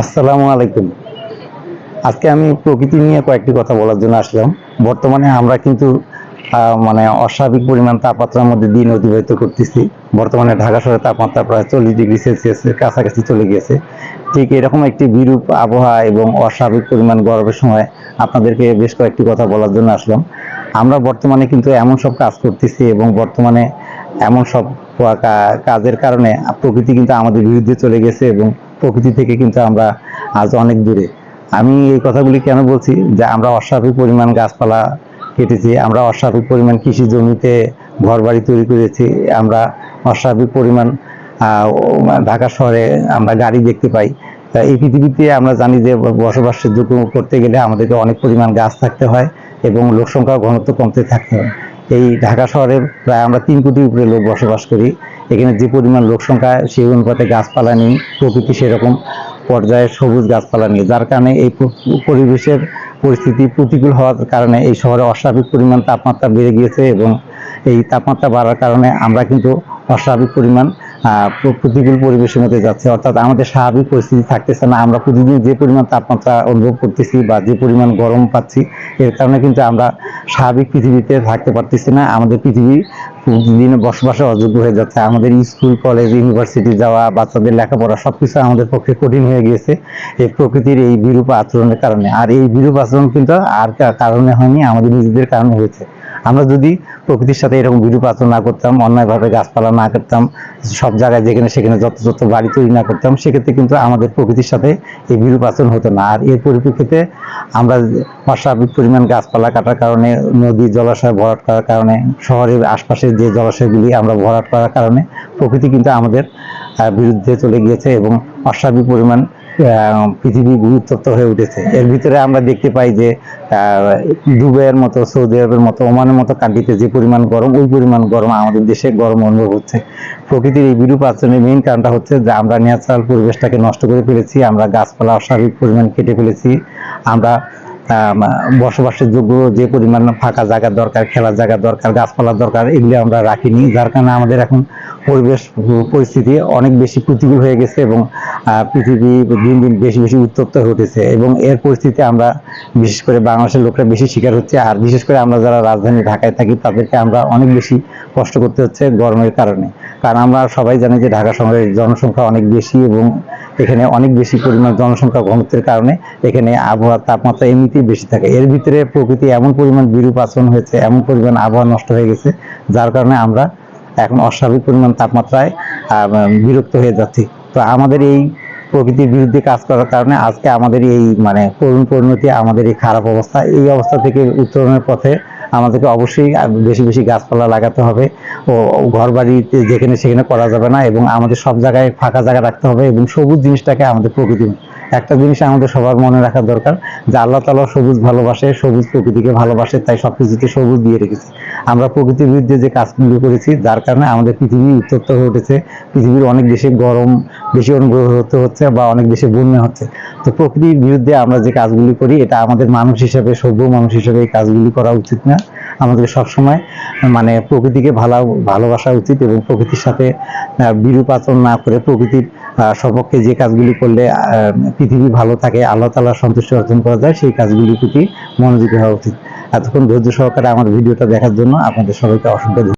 আসসালামু আলাইকুম। আজকে আমি প্রকৃতি নিয়ে কয়েকটি কথা বলার জন্য আসলাম। বর্তমানে আমরা কিন্তু মানে অস্বাভাবিক পরিমাণ তাপমাত্রার মধ্যে দিন অতিবাহিত করতেছি। বর্তমানে ঢাকা শহরের তাপমাত্রা প্রায় চল্লিশ ডিগ্রি সেলসিয়াসের কাছাকাছি চলে গিয়েছে ঠিক এরকম একটি বিরূপ আবহাওয়া এবং অস্বাভাবিক পরিমাণ গরমের সময় আপনাদেরকে বেশ কয়েকটি কথা বলার জন্য আসলাম। আমরা বর্তমানে কিন্তু এমন সব কাজ করতেছি এবং বর্তমানে এমন সব কাজের কারণে প্রকৃতি কিন্তু আমাদের বিরুদ্ধে চলে গেছে এবং প্রকৃতি থেকে কিন্তু আমরা আজ অনেক দূরে। আমি এই কথাগুলি কেন বলছি? যে আমরা অস্বাভাবিক পরিমাণ গাছপালা কেটেছি, আমরা অস্বাভাবিক পরিমাণ কৃষি জমিতে ঘর বাড়ি তৈরি করেছি, আমরা অস্বাভাবিক পরিমাণ ঢাকা শহরে আমরা গাড়ি দেখতে পাই। তা এই পৃথিবীতে আমরা জানি যে বসবাসের যোগ্য করতে গেলে আমাদেরকে অনেক পরিমাণ গাছ থাকতে হয় এবং লোক সংখ্যা ঘনত্ব কমতে থাকতে হয়। এই ঢাকা শহরে প্রায় আমরা তিন কোটির উপরে লোক বসবাস করি। এখানে যে পরিমাণ লোক সংখ্যা, সেই অনুপাতে গাছপালা নেই, প্রকৃতি সেরকম পর্যায়ে সবুজ গাছপালা নেই। যার কারণে এই পরিবেশের পরিস্থিতি প্রতিকূল হওয়ার কারণে এই শহরে অস্বাভাবিক পরিমাণ তাপমাত্রা বেড়ে গিয়েছে এবং এই তাপমাত্রা বাড়ার কারণে আমরা কিন্তু অস্বাভাবিক পরিমাণ প্রতিকূল পরিবেশের মধ্যে যাচ্ছে। অর্থাৎ আমাদের স্বাভাবিক পরিস্থিতি থাকতেছে না। আমরা প্রতিদিন যে পরিমাণ তাপমাত্রা অনুভব করতেছি বা যে পরিমাণ গরম পাচ্ছি, এর কারণে কিন্তু আমরা স্বাভাবিক পৃথিবীতে থাকতে পারতেছি না। আমাদের পৃথিবী প্রতিদিন বসবাসে অযোগ্য হয়ে যাচ্ছে। আমাদের স্কুল, কলেজ, ইউনিভার্সিটি যাওয়া, বাচ্চাদের লেখাপড়া সবকিছু আমাদের পক্ষে কঠিন হয়ে গিয়েছে এই প্রকৃতির এই বিরূপ আচরণের কারণে। আর এই বিরূপ আচরণ কিন্তু আর কারণে হয়নি, আমাদের নিজেদের কারণে হয়েছে। আমরা যদি প্রকৃতির সাথে এরকম বিরূপ আচরণ না করতাম, অন্যায়ভাবে গাছপালা না করতাম সব জায়গায় যেখানে সেখানে যত যত বাড়ি তৈরি না করতাম, সেক্ষেত্রে কিন্তু আমাদের প্রকৃতির সাথে এই বিরূপ আচরণ হতো না। আর এর পরিপ্রেক্ষিতে আমরা অস্বাভাবিক পরিমাণ গাছপালা কাটার কারণে, নদী জলাশয় ভরাট করার কারণে, শহরের আশপাশের যে জলাশয়গুলি আমরা ভরাট করার কারণে প্রকৃতি কিন্তু আমাদের বিরুদ্ধে চলে গিয়েছে এবং অস্বাভাবিক পরিমাণ পৃথিবী গুরুত্বপ্ত হয়ে উঠেছে। এর ভিতরে আমরা দেখতে পাই যে দুবাইয়ের মতো সৌদি আরবের মতো ওমানের মতো কান্ট্রিতে যে পরিমাণ গরম ওই পরিমাণ গরম আমাদের দেশে গরম অনুভব হচ্ছে। প্রকৃতির এই বিরূপ আচরণের মেইন কারণটা হচ্ছে যে আমরা ন্যাচারাল পরিবেশটাকে নষ্ট করে ফেলেছি আমরা গাছপালা অস্বাভাবিক পরিমাণ কেটে ফেলেছি আমরা আম, বসবাসের যোগ্য যে পরিমাণ ফাঁকা জায়গা দরকার খেলার জায়গা দরকার গাছপালার দরকার এগুলি আমরা রাখিনি। যার কারণে আমাদের এখন পরিবেশ পরিস্থিতি অনেক বেশি প্রতিকূল হয়ে গেছে এবং পৃথিবী দিন দিন বেশি বেশি উত্তপ্ত হয়ে উঠেছে এবং এর পরিস্থিতি আমরা বিশেষ করে বাংলাদেশের লোকরা বেশি শিকার হচ্ছে আর বিশেষ করে আমরা যারা রাজধানী ঢাকায় থাকি তাদেরকে আমরা অনেক বেশি কষ্ট করতে হচ্ছে গরমের কারণে। কারণ আমরা সবাই জানি যে ঢাকা শহরের জনসংখ্যা অনেক বেশি এবং এখানে অনেক বেশি পরিমাণ জনসংখ্যা ঘনত্বের কারণে এখানে আবহাওয়ার তাপমাত্রা এমনিতেই বেশি থাকে। এর ভিতরে প্রকৃতি এমন পরিমাণ বিরূপ আচরণ হয়েছে, এমন পরিমাণ আবহাওয়া নষ্ট হয়ে গেছে, যার কারণে আমরা এখন অস্বাভাবিক পরিমাণ তাপমাত্রায় বিরক্ত হয়ে যাচ্ছি। তো আমাদের এই প্রকৃতির বিরুদ্ধে কাজ করার কারণে আজকে আমাদের এই মানে করুণ পরিণতি, আমাদের এই খারাপ অবস্থা, এই অবস্থা থেকে উত্তরণের পথে আমাদেরকে অবশ্যই বেশি বেশি গাছপালা লাগাতে হবে ও ঘর বাড়িতে যেখানে সেখানে করা যাবে না এবং আমাদের সব জায়গায় ফাঁকা জায়গা রাখতে হবে এবং সবুজ জিনিসটাকে আমাদের প্রকৃতি একটা জিনিস আমাদের সবার মনে রাখা দরকার যে আল্লাহ তালা সবুজ ভালোবাসে, সবুজ প্রকৃতিকে ভালোবাসে, তাই সবকিছুতে সবুজ দিয়ে রেখেছে। আমরা প্রকৃতির বিরুদ্ধে যে কাজগুলো করেছি, যার কারণে আমাদের পৃথিবী উত্তপ্ত হয়ে উঠেছে, পৃথিবীর অনেক বেশি গরম বেশি অনুভব হতে হচ্ছে বা অনেক বেশি বন্যা হচ্ছে। তো প্রকৃতির বিরুদ্ধে আমরা যে কাজগুলি করি, এটা আমাদের মানুষ হিসেবে, সভ্য মানুষ হিসেবে এই কাজগুলি করা উচিত না। আমাদের সবসময় মানে প্রকৃতিকে ভালো, ভালোবাসা উচিত এবং প্রকৃতির সাথে বিরূপ আচরণ না করে প্রকৃতির সপক্ষে যে কাজগুলি করলে পৃথিবী ভালো থাকে, আল্লাহ তালা সন্তুষ্টি অর্জন করা যায়, সেই কাজগুলির প্রতি মনোযোগী হওয়া উচিত এতক্ষণ ধৈর্য সহকারে আমার ভিডিওটা দেখার জন্য আপনাদের সবাইকে অসংখ্য।